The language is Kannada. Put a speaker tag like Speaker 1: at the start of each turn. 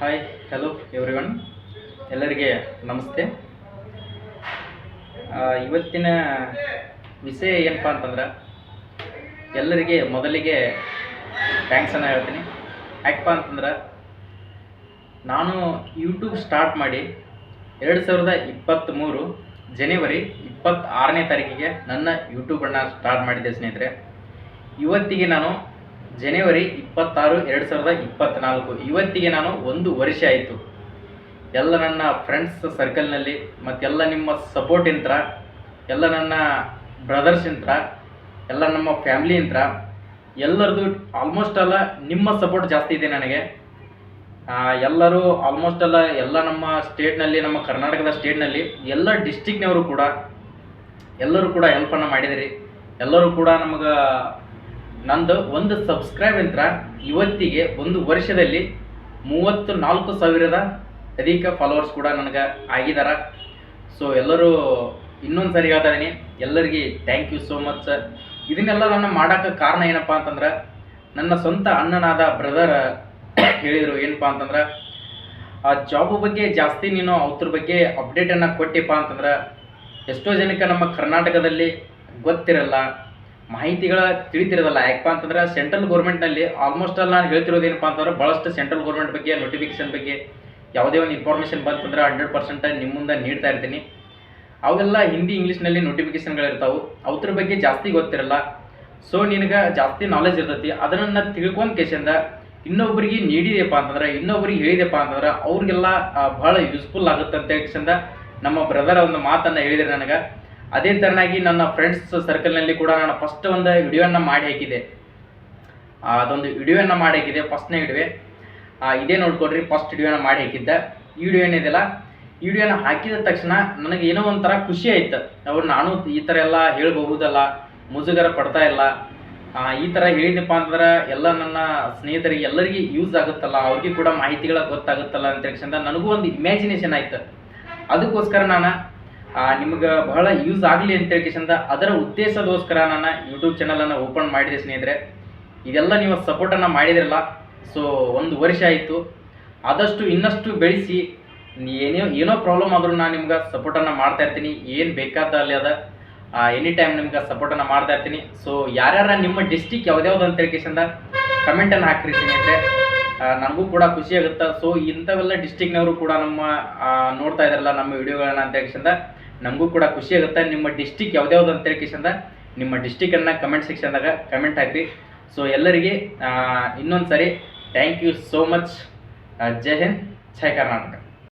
Speaker 1: ಹಾಯ್ ಹಲೋ ಎವ್ರಿವನ್ ಎಲ್ಲರಿಗೆ ನಮಸ್ತೆ. ಇವತ್ತಿನ ವಿಷಯ ಏನಪ್ಪ ಅಂತಂದ್ರೆ, ಎಲ್ಲರಿಗೆ ಮೊದಲಿಗೆ ಥ್ಯಾಂಕ್ಸನ್ನು ಹೇಳ್ತೀನಿ. ಯಾಕಪ್ಪ ಅಂತಂದ್ರೆ, ನಾನು ಯೂಟ್ಯೂಬ್ ಸ್ಟಾರ್ಟ್ ಮಾಡಿ ಎರಡು ಸಾವಿರದ ಇಪ್ಪತ್ತ್ಮೂರು ಜನವರಿ ಇಪ್ಪತ್ತಾರನೇ ತಾರೀಕಿಗೆ ನನ್ನ ಯೂಟ್ಯೂಬನ್ನು ಸ್ಟಾರ್ಟ್ ಮಾಡಿದ್ದೆ ಸ್ನೇಹಿತರೆ. ಇವತ್ತಿಗೆ ನಾನು ಜನವರಿ ಇಪ್ಪತ್ತಾರು, ಎರಡು ಸಾವಿರದ ಇಪ್ಪತ್ತ್ನಾಲ್ಕು ಇವತ್ತಿಗೆ ನಾನು ಒಂದು ವರ್ಷ ಆಯಿತು. ಎಲ್ಲ ನನ್ನ ಫ್ರೆಂಡ್ಸ್ ಸರ್ಕಲ್ನಲ್ಲಿ ಮತ್ತೆಲ್ಲ ನಿಮ್ಮ ಸಪೋರ್ಟ್ ಇಂತ್ರ ಎಲ್ಲ ನನ್ನ ಬ್ರದರ್ಸ್ ಇಂತ್ರ ಎಲ್ಲ ನಮ್ಮ ಫ್ಯಾಮ್ಲಿ ಇಂತ್ರ ಎಲ್ಲರದು ಆಲ್ಮೋಸ್ಟ್ ಅಲ್ಲ ನಿಮ್ಮ ಸಪೋರ್ಟ್ ಜಾಸ್ತಿ ಇದೆ ನನಗೆ. ಎಲ್ಲರೂ ಆಲ್ಮೋಸ್ಟ್ ಅಲ್ಲ ಎಲ್ಲ ನಮ್ಮ ಸ್ಟೇಟ್ನಲ್ಲಿ ನಮ್ಮ ಕರ್ನಾಟಕದ ಸ್ಟೇಟ್ನಲ್ಲಿ ಎಲ್ಲ ಡಿಸ್ಟಿಕ್ನವರು ಕೂಡ, ಎಲ್ಲರೂ ಕೂಡ ಹೆಲ್ಪನ್ನು ಮಾಡಿದಿರಿ. ಎಲ್ಲರೂ ಕೂಡ ನಮಗೆ ನಂದು ಒಂದು ಸಬ್ಸ್ಕ್ರೈಬ್ ಯಂತ್ರ ಇವತ್ತಿಗೆ ಒಂದು ವರ್ಷದಲ್ಲಿ ಮೂವತ್ತು ನಾಲ್ಕು ಸಾವಿರದ ಅಧಿಕ ಫಾಲೋವರ್ಸ್ ಕೂಡ ನನಗೆ ಆಗಿದ್ದಾರೆ ಸೊ ಎಲ್ಲರೂ ಇನ್ನೊಂದು ಸರಿ ಹೇಳ್ತಾ ಇದ್ದೀನಿ ಎಲ್ಲರಿಗೆ thank you so much sir ಇದನ್ನೆಲ್ಲ ನಾನು ಮಾಡೋಕ್ಕೆ ಕಾರಣ ಏನಪ್ಪ ಅಂತಂದ್ರೆ, ನನ್ನ ಸ್ವಂತ ಅಣ್ಣನಾದ ಬ್ರದರ್ ಹೇಳಿದರು ಏನಪ್ಪ ಅಂತಂದ್ರೆ, ಆ ಜಾಬ್ ಬಗ್ಗೆ ಜಾಸ್ತಿ ನೀನು ಅವ್ರ ಬಗ್ಗೆ ಅಪ್ಡೇಟನ್ನು ಕೊಟ್ಟಿಪ್ಪ ಅಂತಂದ್ರೆ, ಎಷ್ಟೋ ಜನಕ್ಕೆ ನಮ್ಮ ಕರ್ನಾಟಕದಲ್ಲಿ ಗೊತ್ತಿರಲ್ಲ. ಮಾಹಿತಿಗಳ ತಿಳಿತಿರೋದಲ್ಲ. ಯಾಕಪ್ಪ ಅಂತಂದ್ರೆ ಸೆಂಟ್ರಲ್ ಗೌರ್ಮೆಂಟ್ನಲ್ಲಿ ಆಲ್ಮೋಸ್ಟ್ ಅಲ್ಲಿ ನಾನು ಹೇಳ್ತಿರೋದು ಏನಪ್ಪ ಅಂತಂದ್ರೆ ಭಾಳಷ್ಟು ಸೆಂಟ್ರಲ್ ಗೌರ್ಮೆಂಟ್ ಬಗ್ಗೆ ನೋಟಿಫಿಕೇಶನ್ ಬಗ್ಗೆ ಯಾವುದೇ ಒಂದು ಇನ್ಫಾರ್ಮೇಷನ್ ಬಂತಂದ್ರೆ ಹಂಡ್ರೆಡ್ ಪರ್ಸೆಂಟ್ ನಿಮ್ಮ ಮುಂದೆ ನೀಡ್ತಾ ಇರ್ತೀನಿ. ಅವೆಲ್ಲ ಹಿಂದಿ, ಇಂಗ್ಲೀಷ್ನಲ್ಲಿ ನೋಟಿಫಿಕೇಶನ್ಗಳಿರ್ತಾವೆ ಅವ್ರ ಬಗ್ಗೆ ಜಾಸ್ತಿ ಗೊತ್ತಿರಲ್ಲ. ಸೊ ನಿನಗೆ ಜಾಸ್ತಿ ನಾಲೆಜ್ ಇರ್ತೈತಿ. ಅದನ್ನು ತಿಳ್ಕೊಂಡ್ ಕೇಸಿಂದ ಇನ್ನೊಬ್ಬರಿಗೆ ನೀಡಿದೆಯಪ್ಪ ಅಂತಂದ್ರೆ ಇನ್ನೊಬ್ಬರಿಗೆ ಹೇಳಿದೆಪ್ಪ ಅಂತಂದ್ರೆ ಅವ್ರಿಗೆಲ್ಲ ಭಾಳ ಯೂಸ್ಫುಲ್ ಆಗುತ್ತೆ ಅಂತ ಕೇಸಿಂದ ನಮ್ಮ ಬ್ರದರ್ ಒಂದು ಮಾತನ್ನು ಹೇಳಿದ್ರೆ ನನಗೆ. ಅದೇ ಥರನಾಗಿ ನನ್ನ ಫ್ರೆಂಡ್ಸ್ ಸರ್ಕಲ್ನಲ್ಲಿ ಕೂಡ ನಾನು ಫಸ್ಟ್ ಒಂದು ವಿಡಿಯೋನ ಮಾಡಿ ಹಾಕಿದೆ. ಅದೊಂದು ವಿಡಿಯೋನ ಮಾಡಿ ಹಾಕಿದೆ ಫಸ್ಟ್ನೇ ವಿಡಿಯೋ ಇದೇ ನೋಡ್ಕೊಡ್ರಿ ಫಸ್ಟ್ ವಿಡಿಯೋನ ಮಾಡಿ ಹಾಕಿದ್ದೆ. ಈ ವಿಡಿಯೋ ಏನಿದೆಯಲ್ಲ, ಈ ವಿಡಿಯೋನ ಹಾಕಿದ ತಕ್ಷಣ ನನಗೆ ಏನೋ ಒಂಥರ ಖುಷಿ ಆಯ್ತು. ಅವ್ರು ನಾನು ಈ ಥರ ಎಲ್ಲ ಹೇಳ್ಬಹುದಲ್ಲ, ಮುಜುಗರ ಪಡ್ತಾ ಇಲ್ಲ. ಈ ಥರ ಹೇಳಿದಪ್ಪ ಅಂತಂದ್ರೆ ಎಲ್ಲ ನನ್ನ ಸ್ನೇಹಿತರಿಗೆ ಎಲ್ಲರಿಗೆ ಯೂಸ್ ಆಗುತ್ತಲ್ಲ, ಅವ್ರಿಗೆ ಕೂಡ ಮಾಹಿತಿಗಳ ಗೊತ್ತಾಗುತ್ತಲ್ಲ ಅಂತ ತಕ್ಷಣ ನನಗೂ ಒಂದು ಇಮ್ಯಾಜಿನೇಷನ್ ಆಯ್ತು. ಅದಕ್ಕೋಸ್ಕರ ನಾನು ನಿಮ್ಗೆ ಬಹಳ ಯೂಸ್ ಆಗಲಿ ಅಂತ ಹೇಳ್ಕೇಶಂದ ಅದರ ಉದ್ದೇಶದೋಸ್ಕರ ನಾನು ಯೂಟ್ಯೂಬ್ ಚಾನಲನ್ನು ಓಪನ್ ಮಾಡಿದೆ ಸ್ನೇಹಿತರೆ. ಇದೆಲ್ಲ ನೀವು ಸಪೋರ್ಟನ್ನು ಮಾಡಿದಿರಲ್ಲ ಸೊ ಒಂದು ವರ್ಷ ಆಯಿತು. ಆದಷ್ಟು ಇನ್ನಷ್ಟು ಬೆಳೆಸಿ, ಏನೇ, ಏನೋ ಪ್ರಾಬ್ಲಮ್ ಆದರೂ ನಾನು ನಿಮ್ಗೆ ಸಪೋರ್ಟನ್ನು ಮಾಡ್ತಾ ಇರ್ತೀನಿ. ಏನು ಬೇಕಾದ ಅಲ್ಲಿ ಅದ ಎನಿ ಟೈಮ್ ನಿಮ್ಗೆ ಸಪೋರ್ಟನ್ನು ಮಾಡ್ತಾ ಇರ್ತೀನಿ. ಸೊ ಯಾರ್ಯಾರ ನಿಮ್ಮ ಡಿಸ್ಟಿಕ್ ಯಾವ್ದ್ಯಾವ್ದು ಅಂತ ಹೇಳ್ಕೇಶಂದ ಕಮೆಂಟನ್ನು ಹಾಕ್ರಿ ಸ್ನೇಹಿತರೆ. ನನಗೂ ಕೂಡ ಖುಷಿ ಆಗುತ್ತೆ ಸೊ ಇಂಥವೆಲ್ಲ ಡಿಸ್ಟಿಕ್ನವರು ಕೂಡ ನಮ್ಮ ನೋಡ್ತಾ ಇದಾರಲ್ಲ ನಮ್ಮ ವಿಡಿಯೋಗಳನ್ನ ಅಂತ ಹೇಳ್ಕೇಶಂದ ನಮಗೂ ಕೂಡ ಖುಷಿ ಆಗುತ್ತೆ. ನಿಮ್ಮ ಡಿಸ್ಟಿಕ್ ಯಾವ್ದ್ಯಾವ್ದು ಅಂತ ಹೇಳ್ಕೇಶಂದ ನಿಮ್ಮ ಡಿಸ್ಟಿಕನ್ನು ಕಮೆಂಟ್ ಸೆಕ್ಷನ್ದಾಗ ಕಮೆಂಟ್ ಹಾಕಿರಿ. ಸೊ ಎಲ್ಲರಿಗೆ ಇನ್ನೊಂದು ಸರಿ ಥ್ಯಾಂಕ್ ಯು ಸೋ ಮಚ್ ಜೈ ಹಿಂದ್, ಜೈ ಕರ್ನಾಟಕ.